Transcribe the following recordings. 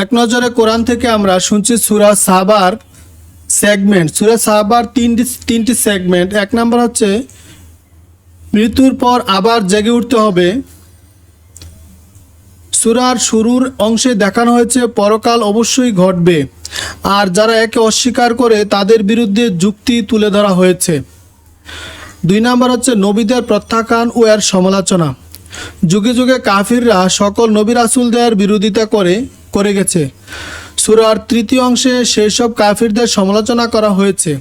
এক নজরে কোরআন থেকে আমরা শুনছি সুরা সাবার সেগমেন্ট সুরা সাবার তিনটি তিনটি সেগমেন্ট এক নম্বর হচ্ছে, মৃত্যুর পর আবার জেগে উঠতে হবে। সুরার শুরুর অংশে দেখানো হয়েছে, পরকাল অবশ্যই ঘটবে। আর যারা একে অস্বীকার করে, তাদের বিরুদ্ধে যুক্তি তুলে ধরা হয়েছে। দুই নম্বর হচ্ছে, নবীদের প্রত্যাখ্যান ও এর সমালোচনা। যুগে যুগে কাফিররা সকল নবী রাসুলদের বিরোধিতা করে করে গেছে। সুরার তৃতীয় অংশে সেই সব কাফিরদের সমালোচনা করা হয়েছে।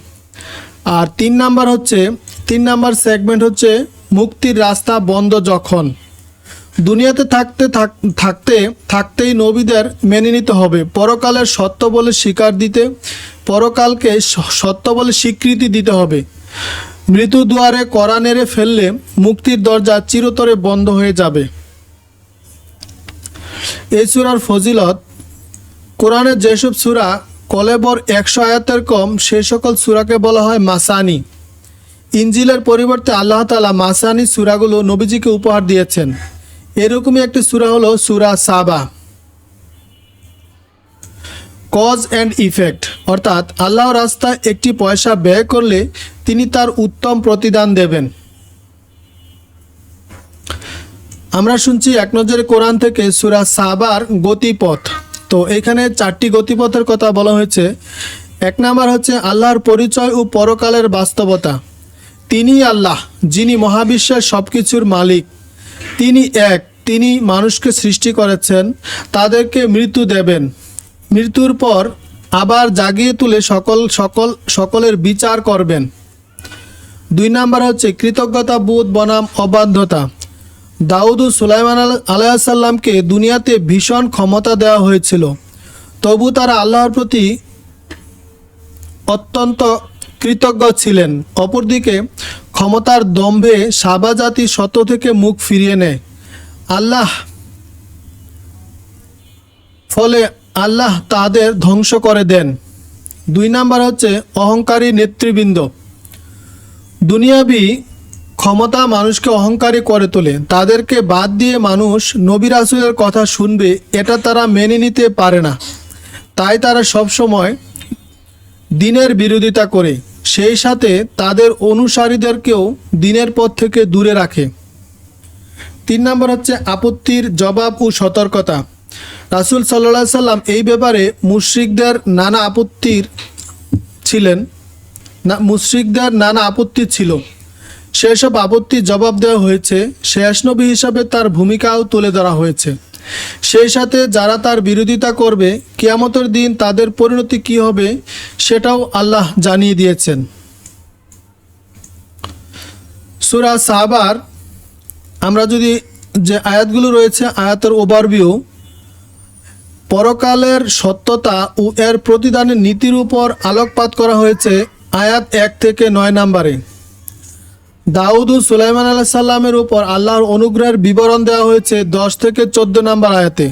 আর তিন নাম্বার হচ্ছে, তিন নাম্বার সেগমেন্ট হচ্ছে, মুক্তির রাস্তা বন্ধ যখন। দুনিয়াতে থাকতে থাক- থাকতে, থাকতেই নবীদের মেনে নিতে হবে। পরকালের সত্য বলে স্বীকার দিতে, পরকালকে সত্য বলে স্বীকৃতি দিতে হবে। মৃত্যু দুয়ারে কড়া নেড়ে ফেললে মুক্তির দরজা চিরতরে বন্ধ হয়ে যাবে। এই সুরার ফজিলত, কোরআনের যেসব সুরা কলেবর একশো আয়াতের কম, সে সকল সুরাকে বলা হয় মাসানি। ইঞ্জিলের পরিবর্তে আল্লাহ তালা মাসানি সুরাগুলো নবীজিকে উপহার দিয়েছেন। এরকমই একটি সুরা হলো সুরা সাবা। কজ অ্যান্ড ইফেক্ট, অর্থাৎ আল্লাহ রাস্তায় একটি পয়সা ব্যয় করলে তিনি তার উত্তম প্রতিদান দেবেন। আমরা শুনছি এক নজরে কোরআন থেকে সুরা সাবার গতিপথ। তো এখানে চারটি গতিপথের কথা বলা হয়েছে। এক নাম্বার হচ্ছে আল্লাহর পরিচয় ও পরকালের বাস্তবতা। তিনি আল্লাহ, যিনি মহাবিশ্বের সব কিছুর মালিক। তিনি এক, তিনি মানুষকে সৃষ্টি করেছেন, তাদেরকে মৃত্যু দেবেন। মৃত্যুর পর আবার জাগিয়ে তুলে সকল সকল, সকলের বিচার করবেন। দুই নাম্বার হচ্ছে কৃতজ্ঞতা, বোধ, বনাম, অবাধ্যতা। দাউদ সুলাইমান আলাইসাল্লামকে দুনিয়াতে ভীষণ ক্ষমতা দেওয়া হয়েছিল। তবু তারা আল্লাহর প্রতি অত্যন্ত কৃতজ্ঞ ছিলেন। অপরদিকে ক্ষমতার দম্ভে সাবা জাতি শত থেকে মুখ ফিরিয়ে নেয়। আল্লাহ ফলে আল্লাহ তাদের ধ্বংস করে দেন। দুই নাম্বার হচ্ছে অহংকারী নেতৃবৃন্দ। দুনিয়াবি ক্ষমতা মানুষকে অহংকারী করে তোলে। তাদেরকে বাদ দিয়ে মানুষ নবী রাসুলের কথা শুনবে, এটা তারা মেনে নিতে পারে না। তাই তারা সবসময় দিনের বিরোধিতা করে, সেই সাথে তাদের অনুসারীদেরকেও দিনের পথ থেকে দূরে রাখে। তিন নম্বর হচ্ছে আপত্তির জবাব ও সতর্কতা। রাসুল সাল্লা সাল্লাম এই ব্যাপারে মুশ্রিকদের নানা আপত্তির ছিলেন, না, মুশ্রিকদের নানা আপত্তি ছিল। সেসব আপত্তির জবাব দেওয়া হয়েছে, শেষ হিসাবে তার ভূমিকাও তুলে ধরা হয়েছে। সেই সাথে যারা তার বিরোধিতা করবে, কিয়ামতের দিন তাদের পরিণতি কি হবে, সেটাও আল্লাহ জানিয়ে দিয়েছেন। সুরা সাহাবার আমরা যদি যে আয়াতগুলো রয়েছে, আয়াতের ওভারভিউ পরকালের সত্যতা ও এর প্রতিদানের নীতির উপর আলোকপাত করা হয়েছে আয়াত এক থেকে নয় নম্বরে। দাউদ ও সুলাইমান আলাহ সাল্লামের উপর আল্লাহর অনুগ্রহের বিবরণ দেওয়া হয়েছে দশ থেকে চোদ্দ নম্বর আয়াতে।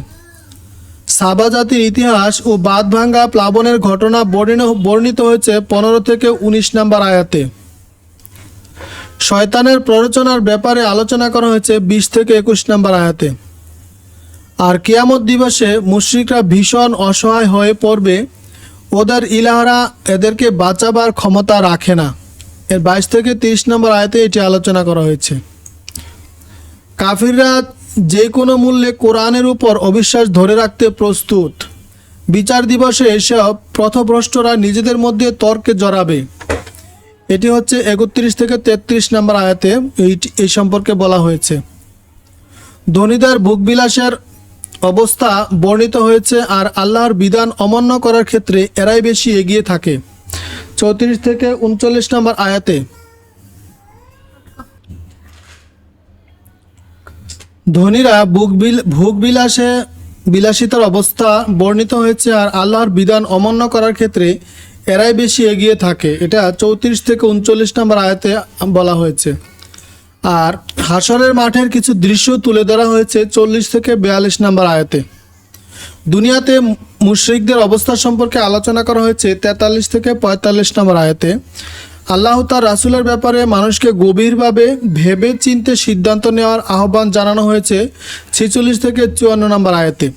সাবা জাতির ইতিহাস ও বাঁধ ভাঙ্গা প্লাবনের ঘটনা বর্ণিত বর্ণিত হয়েছে পনেরো থেকে উনিশ নম্বর আয়াতে। শয়তানের প্ররোচনার ব্যাপারে আলোচনা করা হয়েছে বিশ থেকে একুশ নম্বর আয়াতে। আর কিয়ামত দিবসে মুশ্রিকরা ভীষণ অসহায় হয়ে পড়বে, ওদের ইলাহারা এদেরকে বাঁচাবার ক্ষমতা রাখে না। এর বাইশ থেকে তিরিশ নম্বর আয়তে এটি আলোচনা করা হয়েছে। কাফিররা যে কোনো মূল্যে কোরআনের উপর অবিশ্বাস ধরে রাখতে প্রস্তুত। বিচার দিবসে এসব পথভ্রষ্টরা নিজেদের মধ্যে তর্কে জড়াবে। এটি হচ্ছে একত্রিশ থেকে তেত্রিশ নম্বর আয়াতে এই এই সম্পর্কে বলা হয়েছে। ধনীদের ভোগবিলাসের অবস্থা বর্ণিত হয়েছে আর আল্লাহর বিধান অমান্য করার ক্ষেত্রে এরাই বেশি এগিয়ে থাকে। চৌত্রিশ থেকে উনচল্লিশ নম্বর আয়াতে। ধনীরা বিল ভোগ বিলাসে বিলাসিতার অবস্থা বর্ণিত হয়েছে আর আল্লাহর বিধান অমান্য করার ক্ষেত্রে এরাই বেশি এগিয়ে থাকে। এটা চৌত্রিশ থেকে উনচল্লিশ নম্বর আয়াতে বলা হয়েছে। আর হাসরের মাঠের কিছু দৃশ্য তুলে ধরা হয়েছে চল্লিশ থেকে বিয়াল্লিশ নম্বর আয়াতে। দুনিয়াতে মুশ্রিকদের অবস্থা সম্পর্কে আলোচনা করা হয়েছে তেতাল্লিশ থেকে পঁয়তাল্লিশ নম্বর আয়াতে। আল্লাহ তার রাসুলের ব্যাপারে মানুষকে গভীরভাবে ভেবে চিনতে সিদ্ধান্ত নেওয়ার আহ্বান জানানো হয়েছে ছেচল্লিশ থেকে চুয়ান্ন নম্বর আয়াতে।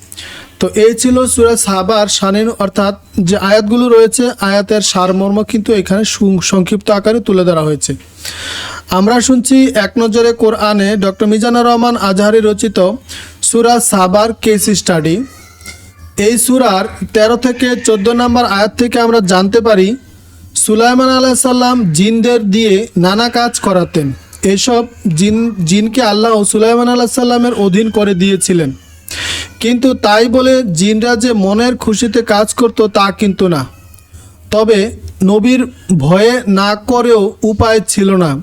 তো এই ছিল সুরাজ সাবার শানিন, অর্থাৎ যে আয়াতগুলো রয়েছে, আয়াতের সারমর্ম কিন্তু এখানে সংক্ষিপ্ত আকারে তুলে ধরা হয়েছে। আমরা শুনছি এক নজরে কোরআনে ডক্টর মিজানুর রহমান আজহারি রচিত সুরাজ সাবার কেস স্টাডি। এই সুরার তেরো থেকে চোদ্দ নম্বর আয়াত থেকে আমরা জানতে পারি, সুলাইমান আলাইসাল্লাম জিনদের দিয়ে নানা কাজ করাতেন। এসব জিন, জিনকে আল্লাহ সুলাইমান আলাইসাল্লামের অধীন করে দিয়েছিলেন। কিন্তু তাই বলে জিনরা যে মনের খুশিতে কাজ করত তা কিন্তু না। তবে নবীর ভয়ে না করেও উপায় ছিল না।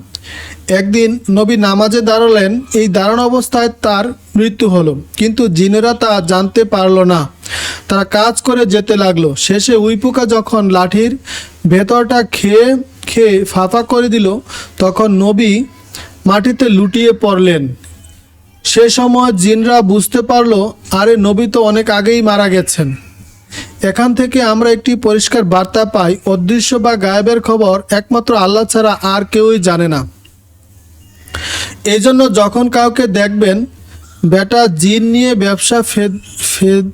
একদিন নবী নামাজে দাঁড়ালেন, এই দাঁড়ানো অবস্থায় তার মৃত্যু হলো। কিন্তু জিনেরা তা জানতে পারল না। তারা কাজ করে যেতে লাগল। শেষে উইপুকা যখন লাঠির ভেতরটা খেয়ে খেয়ে ফাঁপা করে দিল, তখন নবী মাটিতে লুটিয়ে পড়লেন। সে সময় জিনরা বুঝতে পারল, আরে নবী তো অনেক আগেই মারা গেছেন। এখান থেকে আমরা একটি পরিষ্কার বার্তা পাই, অদৃশ্য বা গায়েবের খবর একমাত্র আল্লাহ ছাড়া আর কেউই জানে না। এই জন্য যখন কাউকে দেখবেন বেটা জিন নিয়ে ব্যবসা ফেদ, ফেদ-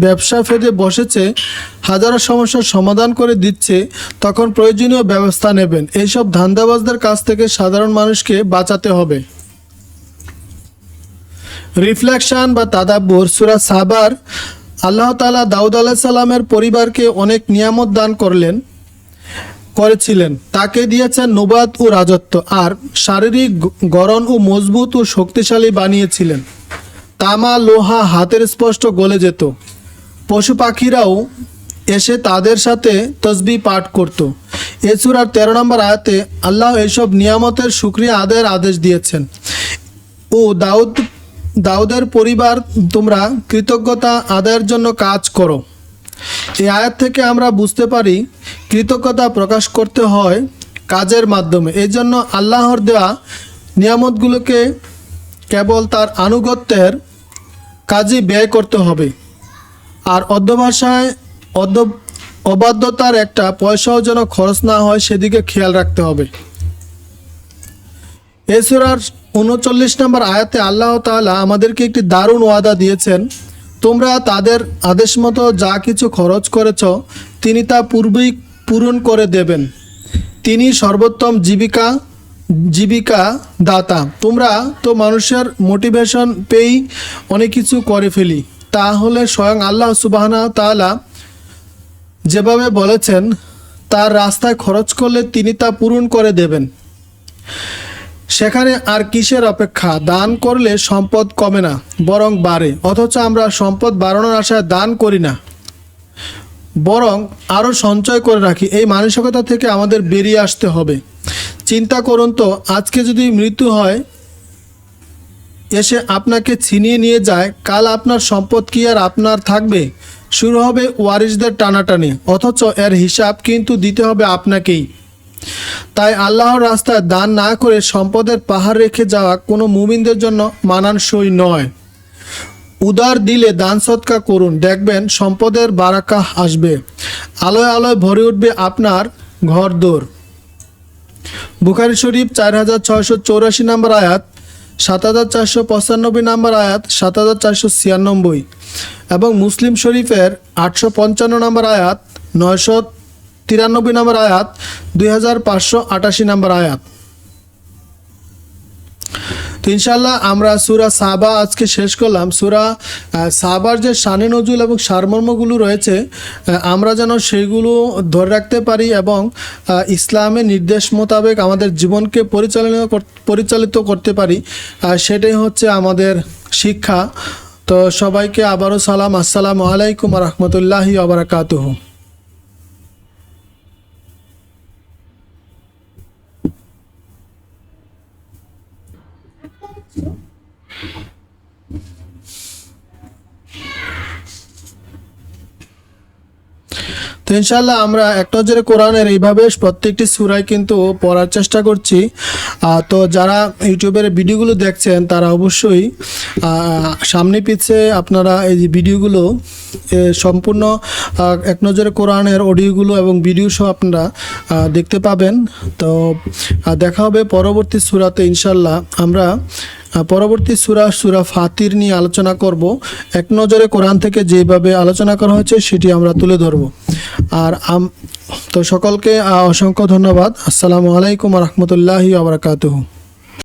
ব্যবসা ফেদে বসেছে, হাজারো সমস্যার সমাধান করে দিচ্ছে, তখন প্রয়োজনীয় ব্যবস্থা নেবেন। এইসব ধান্দাবাজদের কাছ থেকে সাধারণ মানুষকে বাঁচাতে হবে। রিফ্লেকশন বা তাদাব্বর সুরা সাবার, আল্লাহ তালা দাউদ আলাহ সাল্লামের পরিবারকে অনেক নিয়ামত দান করলেন। করেছিলেন তাকে দিয়েছেন নুবাত ও রাজত্ব আর শারীরিক গ- গড়ন ও মজবুত ও শক্তিশালী বানিয়েছিলেন। তামা লোহা হাতের স্পষ্ট গলে যেত। পশু পাখিরাও এসে তাদের সাথে তসবি পাঠ করত। এ সূরার তেরো নম্বর আয়াতে আল্লাহ এইসব নিয়ামতের সুক্রিয়া আদায়ের আদেশ দিয়েছেন। ও দাউদ, দাউদের পরিবার, তোমরা কৃতজ্ঞতা আদায়ের জন্য কাজ করো। এই আয়াত থেকে আমরা বুঝতে পারি কৃতজ্ঞতা প্রকাশ করতে হয় কাজের মাধ্যমে। এই জন্য আল্লাহর দেওয়া নিয়ামতগুলোকে কেবল তার আনুগত্যের কাজে ব্যয় করতে হবে। আর অধ্যভাষায় অধ্য, অবাধ্যতার একটা পয়সাও যেন খরচ না হয়, সেদিকে খেয়াল রাখতে হবে। এসুরার উনচল্লিশ নম্বর আয়াতে আল্লাহ তাআলা আমাদেরকে একটি দারুণ ওয়াদা দিয়েছেন। তোমরা তাদের আদেশ মতো যা কিছু খরচ করেছ, তিনি তা পূর্বেই পূরণ করে দেবেন। তিনি সর্বোত্তম জীবিকা জীবিকা দাতা। তোমরা তো মানুষের মোটিভেশন পেয়েই অনেক কিছু করে ফেলি। তাহলে স্বয়ং আল্লাহ সুবাহানা তাআলা যেভাবে বলেছেন, তার রাস্তায় খরচ করলে তিনি তা পূরণ করে দেবেন। সেখানে আর কিসের অপেক্ষা? দান করলে সম্পদ কমে না, বরং বাড়ে। অথচ আমরা সম্পদ বাড়ানোর আশায় দান করি না। বরং আরও সঞ্চয় করে রাখি। এই মানসিকতা থেকে আমাদের বেরিয়ে আসতে হবে। চিন্তা করুন তো, আজকে যদি মৃত্যু হয়, এসে আপনাকে ছিনিয়ে নিয়ে যায়, কাল আপনার সম্পদ কি আর আপনার থাকবে? শুরু হবে ওয়ারিসদের টানাটানি, অথচ এর হিসাব কিন্তু দিতে হবে আপনাকেই। তাই আল্লাহর রাস্তায় দান না করে সম্পদের পাহাড় রেখে যাওয়া কোনো মুমিনদের জন্য মানানসই নয়। উদার দিলে দান সৎকা করুন। দেখবেন সম্পদের বারাকা আসবে। আলোয় আলোয় ভরে উঠবে আপনার ঘরদোর। বুখারি শরীফ চার হাজার ছয়শো চৌরাশি নম্বর আয়াত, সাত হাজার চারশো পঁচানব্বই নম্বর আয়াত, সাত হাজার চারশো ছিয়ানব্বই। এবং মুসলিম শরীফের আটশো পঞ্চান্ন নম্বর আয়াত, নয়শো তিরানব্বই নম্বর আয়াত, দুই হাজার পাঁচশো আটাশি নম্বর আয়াত। তো ইনশাল্লাহ আমরা সুরা সাবা আজকে শেষ করলাম। সুরা সাবার যে শানে নজুল এবং সারমর্মগুলো রয়েছে আমরা যেন সেইগুলো ধরে রাখতে পারি এবং ইসলামের নির্দেশ মোতাবেক আমাদের জীবনকে পরিচালনা পরিচালিত করতে পারি। সেটাই হচ্ছে আমাদের শিক্ষা। তো সবাইকে আবারও সালাম। আসসালামু আলাইকুম রহমতুল্লাহি আবরাকাতুহ তো ইনশাল্লাহ আমরা এক নজরে কোরআনের এইভাবে প্রত্যেকটি সুরাই কিন্তু পড়ার চেষ্টা করছি। তো যারা ইউটিউবের ভিডিওগুলো দেখছেন, তারা অবশ্যই সামনে পিছে আপনারা এই যে ভিডিওগুলো সম্পূর্ণ এক নজরে কোরআনের অডিওগুলো এবং ভিডিও সহ আপনারা দেখতে পাবেন। তো দেখা হবে পরবর্তী সুরাতে ইনশাল্লাহ আমরা পরবর্তী সুরা সুরা ফাতির নিয়ে আলোচনা করব। এক নজরে কোরআন থেকে যেভাবে আলোচনা করা হয়েছে, সেটি আমরা তুলে ধরব। আর তো সকলকে অসংখ্য ধন্যবাদ। আসসালামু আলাইকুম রহমতুল্লাহি আবরাকাতুহু